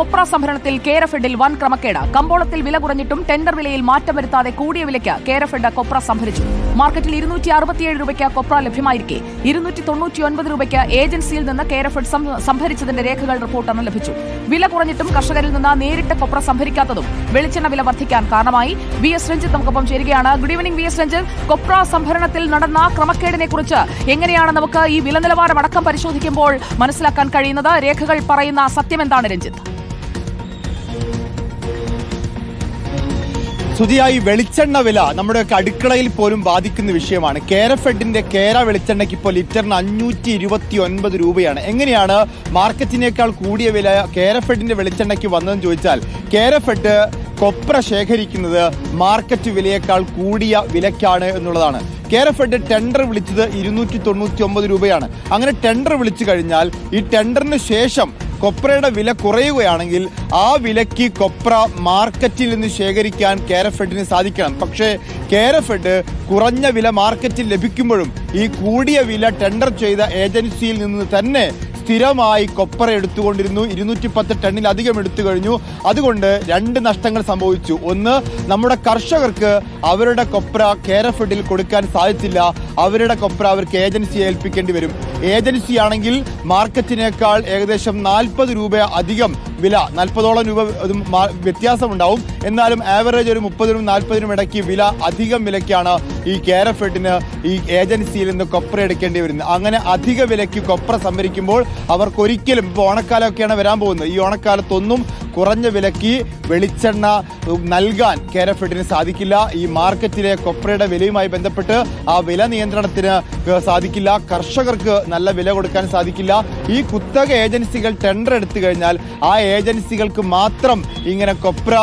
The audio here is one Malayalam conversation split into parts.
കൊപ്ര സംഭരണത്തിൽ കേരഫെഡിൽ വൻ ക്രമക്കേട്. കമ്പോളത്തിൽ വില കുറഞ്ഞിട്ടും ടെൻഡർ വിലയിൽ മാറ്റം വരുത്താതെ കൂടിയ വിലയ്ക്ക് കേരഫെഡ് കൊപ്ര സംഭരിച്ചു. മാർക്കറ്റിൽ ഇരുന്നൂറ്റി അറുപത്തിയേഴ് രൂപയ്ക്ക് കൊപ്ര ലഭ്യമായിരിക്കെ. ഇരുന്നൂറ്റി തൊണ്ണൂറ്റിയൊൻപത് രൂപയ്ക്ക് ഏജൻസിയിൽ നിന്ന് കേരഫെഡ് സംഭരിച്ചതിന്റെ രേഖകൾ റിപ്പോർട്ടറിന് ലഭിച്ചു. വില കുറഞ്ഞിട്ടും കർഷകരിൽ നിന്ന് നേരിട്ട് കൊപ്ര സംഭരിക്കാത്തതും വെളിച്ചെണ്ണ വില വർദ്ധിക്കാൻ കാരണമായി. വി എസ് രഞ്ജിത്ത് നമുക്കൊപ്പം ചേരുകയാണ്. Good evening V S Ranjith. കൊപ്ര സംഭരണത്തിൽ നടന്ന ക്രമക്കേടിനെ കുറിച്ച് എങ്ങനെയാണ് നമുക്ക് ഈ വില നിലവാരം അടക്കം പരിശോധിക്കുമ്പോൾ മനസ്സിലാക്കാൻ കഴിയുന്നത്? രേഖകൾ പറയുന്ന സത്യം എന്താണ് രഞ്ജിത്ത്? സുതിയായി വെളിച്ചെണ്ണ വില നമ്മുടെയൊക്കെ അടുക്കളയിൽ പോലും ബാധിക്കുന്ന വിഷയമാണ്. കേരഫെഡിന്റെ കേര വെളിച്ചെണ്ണയ്ക്ക് ഇപ്പോൾ ലിറ്ററിന് അഞ്ഞൂറ്റി ഇരുപത്തി ഒൻപത് രൂപയാണ്. എങ്ങനെയാണ് മാർക്കറ്റിനേക്കാൾ കൂടിയ വില കേരഫെഡിന്റെ വെളിച്ചെണ്ണയ്ക്ക് വന്നതെന്ന് ചോദിച്ചാൽ കേരഫെഡ് കൊപ്ര ശേഖരിക്കുന്നത് മാർക്കറ്റ് വിലയേക്കാൾ കൂടിയ വിലയ്ക്കാണ് എന്നുള്ളതാണ്. കേരഫെഡ് ടെൻഡർ വിളിച്ചത് ഇരുന്നൂറ്റി തൊണ്ണൂറ്റി ഒമ്പത് രൂപയാണ്. അങ്ങനെ ടെൻഡർ വിളിച്ചു കഴിഞ്ഞാൽ ഈ ടെൻഡറിന് ശേഷം കൊപ്രയുടെ വില കുറയുകയാണെങ്കിൽ ആ വിലയ്ക്ക് കൊപ്ര മാർക്കറ്റിൽ നിന്ന് ശേഖരിക്കാൻ കേരഫെഡിന് സാധിക്കണം. പക്ഷേ കേരഫെഡ് കുറഞ്ഞ വില മാർക്കറ്റിൽ ലഭിക്കുമ്പോഴും ഈ കൂടിയ വില ടെൻഡർ ചെയ്ത ഏജൻസിയിൽ നിന്ന് തന്നെ സ്ഥിരമായി കൊപ്പറ എടുത്തുകൊണ്ടിരുന്നു. ഇരുന്നൂറ്റി പത്ത് ടണ്ണിലധികം എടുത്തു കഴിഞ്ഞു. അതുകൊണ്ട് രണ്ട് നഷ്ടങ്ങൾ സംഭവിച്ചു. ഒന്ന് നമ്മുടെ കർഷകർക്ക് അവരുടെ കൊപ്ര കേരഫെഡിൽ കൊടുക്കാൻ സാധിച്ചില്ല. അവരുടെ കൊപ്ര അവർക്ക് ഏജൻസിയെ ഏൽപ്പിക്കേണ്ടി വരും. ഏജൻസി ആണെങ്കിൽ മാർക്കറ്റിനേക്കാൾ ഏകദേശം നാൽപ്പത് രൂപ അധികം വില നാൽപ്പതോളം രൂപ വ്യത്യാസമുണ്ടാവും. എന്നാലും ആവറേജ് ഒരു മുപ്പതിനും നാൽപ്പതിനും ഇടയ്ക്ക് വില അധികം വിലയ്ക്കാണ് ഈ കേരഫെഡിന് ഈ ഏജൻസിയിൽ നിന്ന് കൊപ്ര എടുക്കേണ്ടി വരുന്നത്. അങ്ങനെ അധിക വിലയ്ക്ക് കൊപ്ര സംഭരിക്കുമ്പോൾ അവർക്ക് ഒരിക്കലും ഇപ്പോൾ ഓണക്കാലമൊക്കെയാണ് വരാൻ പോകുന്നത്. ഈ ഓണക്കാലത്തൊന്നും കുറഞ്ഞ വിലയ്ക്ക് വെളിച്ചെണ്ണ നൽകാൻ കേരഫെഡിന് സാധിക്കില്ല. ഈ മാർക്കറ്റിലെ കൊപ്രയുടെ വിലയുമായി ബന്ധപ്പെട്ട് ആ വില നിയന്ത്രണത്തിന് സാധിക്കില്ല. കർഷകർക്ക് നല്ല വില കൊടുക്കാൻ സാധിക്കില്ല. ഈ കുത്തക ഏജൻസികൾ ടെൻഡർ എടുത്തു കഴിഞ്ഞാൽ ആ ഏജൻസികൾക്ക് മാത്രം ഇങ്ങനെ കൊപ്ര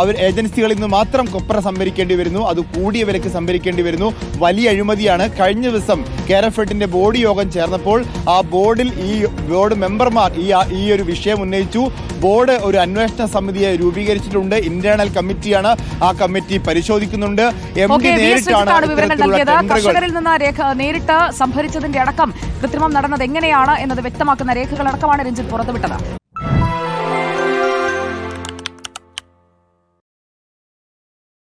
അവർ ഏജൻസികളിൽ നിന്ന് മാത്രം കൊപ്ര സംഭരിക്കേണ്ടി വരുന്നു. അത് കൂടിയ വിലയ്ക്ക് സംഭരിക്കേണ്ടി വരുന്നു. വലിയ അഴിമതിയാണ്. കഴിഞ്ഞ ദിവസം കേരഫെഡിന്റെ ബോർഡ് യോഗം ചേർന്നപ്പോൾ ആ ബോർഡിൽ ഈ ബോർഡ് മെമ്പർമാർ ഈ ഈ ഒരു വിഷയം ഉന്നയിച്ചു. ബോർഡ് ഒരു അന്വേഷണ സമിതിയെ രൂപീകരിച്ചിട്ടുണ്ട്. ഇന്റേണൽ കമ്മിറ്റിയാണ് ആ കമ്മിറ്റി പരിശോധിക്കുന്നുണ്ട്. എം ഡി നേരിട്ടാണ് വിവരങ്ങൾ നൽകിയത്. കർഷകരിൽ നിന്ന് നേരിട്ട് സംഭരിച്ചതിന്റെ അടക്കം കൃത്രിമം നടന്നത് എങ്ങനെയാണ് എന്നത് വ്യക്തമാക്കുന്ന രേഖകളടക്കമാണ് രഞ്ജിത്ത് പുറത്തുവിട്ടത്.